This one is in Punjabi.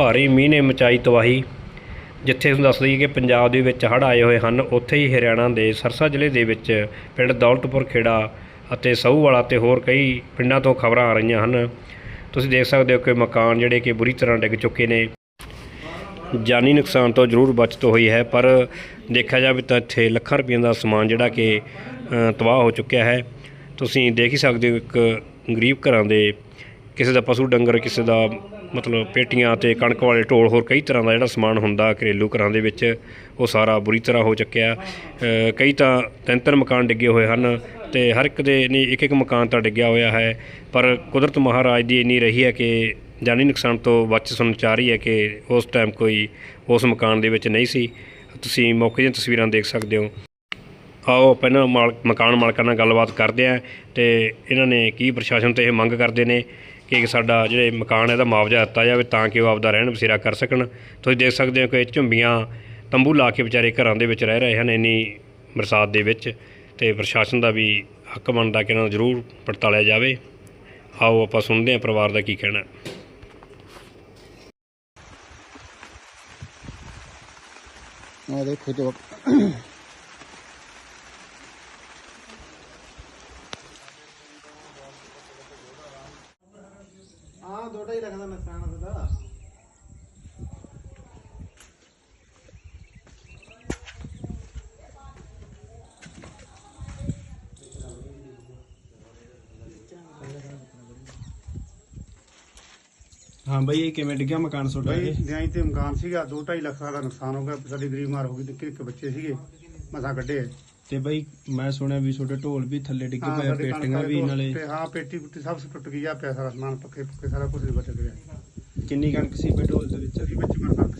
ਭਾਰੀ ਮੀਂਹ ਨੇ ਮਚਾਈ ਤਬਾਹੀ, ਜਿੱਥੇ ਤੁਹਾਨੂੰ ਦੱਸ ਦਈਏ ਕਿ ਪੰਜਾਬ ਦੇ ਵਿੱਚ ਹੜ੍ਹ ਆਏ ਹੋਏ ਹਨ, ਉੱਥੇ ਹੀ ਹਰਿਆਣਾ ਦੇ ਸਰਸਾ ਜ਼ਿਲ੍ਹੇ ਦੇ ਵਿੱਚ ਪਿੰਡ ਦੌਲਤਪੁਰ, ਖੇੜਾ ਅਤੇ ਸਹੂਵਾਲਾ ਤੇ ਹੋਰ ਕਈ ਪਿੰਡਾਂ ਤੋਂ ਖਬਰਾਂ ਆ ਰਹੀਆਂ ਹਨ। ਤੁਸੀਂ ਦੇਖ ਸਕਦੇ ਹੋ ਕਿ ਮਕਾਨ ਜਿਹੜੇ ਕਿ ਬੁਰੀ ਤਰ੍ਹਾਂ ਡਿੱਗ ਚੁੱਕੇ ਨੇ। ਜਾਨੀ ਨੁਕਸਾਨ ਤੋਂ ਜ਼ਰੂਰ ਬਚਤ ਹੋਈ ਹੈ, ਪਰ ਦੇਖਿਆ ਜਾਵੇ ਤਾਂ ਇੱਥੇ ਲੱਖਾਂ ਰੁਪਈਆਂ ਦਾ ਸਮਾਨ ਜਿਹੜਾ ਕਿ ਤਬਾਹ ਹੋ ਚੁੱਕਿਆ ਹੈ। ਤੁਸੀਂ ਦੇਖ ਹੀ ਸਕਦੇ ਹੋ ਇੱਕ ਗਰੀਬ ਘਰਾਂ ਦੇ ਕਿਸੇ ਦਾ ਪਸ਼ੂ ਡੰਗਰ, ਕਿਸੇ ਦਾ ਮਤਲਬ ਪੇਟੀਆਂ ਤੇ ਕਣਕ ਵਾਲੇ ਢੋਲ ਹੋਰ ਕਈ ਤਰ੍ਹਾਂ ਦਾ ਜਿਹੜਾ ਸਮਾਨ ਹੁੰਦਾ ਘਰੇਲੂ ਘਰਾਂ ਦੇ ਵਿੱਚ, ਉਹ ਸਾਰਾ ਬੁਰੀ ਤਰ੍ਹਾਂ ਹੋ ਚੁੱਕਿਆ। ਕਈ ਤਾਂ ਤਿੰਨ ਤਿੰਨ ਮਕਾਨ ਡਿੱਗੇ ਹੋਏ ਹਨ ਤੇ ਹਰ ਇੱਕ ਦੇ ਨਹੀਂ ਇੱਕ ਇੱਕ ਮਕਾਨ ਤਾਂ ਡਿੱਗਿਆ ਹੋਇਆ ਹੈ। ਪਰ ਕੁਦਰਤ ਮਹਾਰਾਜ ਦੀ ਇੰਨੀ ਰਹੀ ਹੈ ਕਿ ਜਾਨੀ ਨੁਕਸਾਨ ਤੋਂ ਬਚ ਸੁਣ ਚਾਹ ਰਹੀ ਹੈ ਕਿ ਉਸ ਟਾਈਮ ਕੋਈ ਉਸ ਮਕਾਨ ਦੇ ਵਿੱਚ ਨਹੀਂ ਸੀ। ਤੁਸੀਂ ਮੌਕੇ ਦੀਆਂ ਤਸਵੀਰਾਂ ਦੇਖ ਸਕਦੇ ਹੋ। ਆਓ ਪਹਿਲਾਂ ਮਾਲ, ਮਕਾਨ ਮਾਲਕਾਂ ਨਾਲ ਗੱਲਬਾਤ ਕਰਦੇ ਆਂ ਤੇ ਇਹਨਾਂ ਨੇ ਕੀ ਪ੍ਰਸ਼ਾਸਨ ਤੋਂ ਇਹ ਮੰਗ ਕਰਦੇ ਨੇ। ਕਿ ਸਾਡਾ ਜਿਹੜੇ ਮਕਾਨ ਹੈ, ਇਹਦਾ ਮੁਆਵਜ਼ਾ ਦਿੱਤਾ ਜਾਵੇ ਤਾਂ ਕਿ ਉਹ ਆਪਦਾ ਰਹਿਣ ਬਸੇਰਾ ਕਰ ਸਕਣ। ਤੁਸੀਂ ਦੇਖ ਸਕਦੇ ਹੋ ਕਿ ਝੁੰਬੀਆਂ ਤੰਬੂ ਲਾ ਕੇ ਵਿਚਾਰੇ ਘਰਾਂ ਦੇ ਵਿੱਚ ਰਹਿ ਰਹੇ ਹਨ ਇੰਨੀ ਬਰਸਾਤ ਦੇ ਵਿੱਚ ਤੇ ਪ੍ਰਸ਼ਾਸਨ ਦਾ ਵੀ ਹੱਕ ਬਣਦਾ ਕਿ ਇਹਨਾਂ ਨੂੰ ਜ਼ਰੂਰ ਪੜਤਾਲਿਆ ਜਾਵੇ। ਆਓ ਆਪਾਂ ਸੁਣਦੇ ਹਾਂ ਪਰਿਵਾਰ ਦਾ ਕੀ ਕਹਿਣਾ ਆ ਦੇਖੋ ਜੋ ਹਾਂ ਦੋਟਾ ਹੀ ਲੱਗਦਾ ਨੁਕਸਾਨ ਉਹਦਾ ਹਾਂ ਬਈ ਇਹ ਕਿਵੇਂ ਡਿੱਗਿਆ ਮਕਾਨ ਤੁਹਾਡਾ ਬਈ ਇਹ? ਦਿਹਾਈ ਤੇ ਮਕਾਨ ਸੀਗਾ 2.5 ਲੱਖ ਦਾ ਨੁਕਸਾਨ ਹੋ ਗਿਆ ਸਾਡੀ ਗਰੀਬ ਮਾਰ ਹੋ ਗਈ ਨਿੱਕੇ ਨਿੱਕੇ ਬੱਚੇ ਸੀਗੇ ਮਸਾਂ ਕੱਢੇ ਤੇ ਬਈ ਮੈਂ ਸੁਣਿਆ ਵੀ ਤੁਹਾਡੇ ਢੋਲ ਵੀ ਥੱਲੇ ਡਿੱਗ ਹਾਂ, ਪਏ ਸਾਡੇ ਕਣਕ ਪੇਟੀਆਂ ਵੀ ਨਾਲੇ। ਤੇ ਹਾਂ ਪੇਟੀ ਪੁੱਟੀ ਸਭ ਟੁੱਟ ਗਈ ਆ ਪਿਆ ਸਾਰਾ ਸਮਾਨ ਪੱਕੇ ਪੱਕੇ ਸਾਰਾ ਕੁਝ ਬਚ ਗਿਆ ਕਿੰਨੀ ਕਣਕ ਸੀ ਬਈ ਢੋਲ ਦੇ ਵਿੱਚ? ਉਹਦੇ ਵਿੱਚ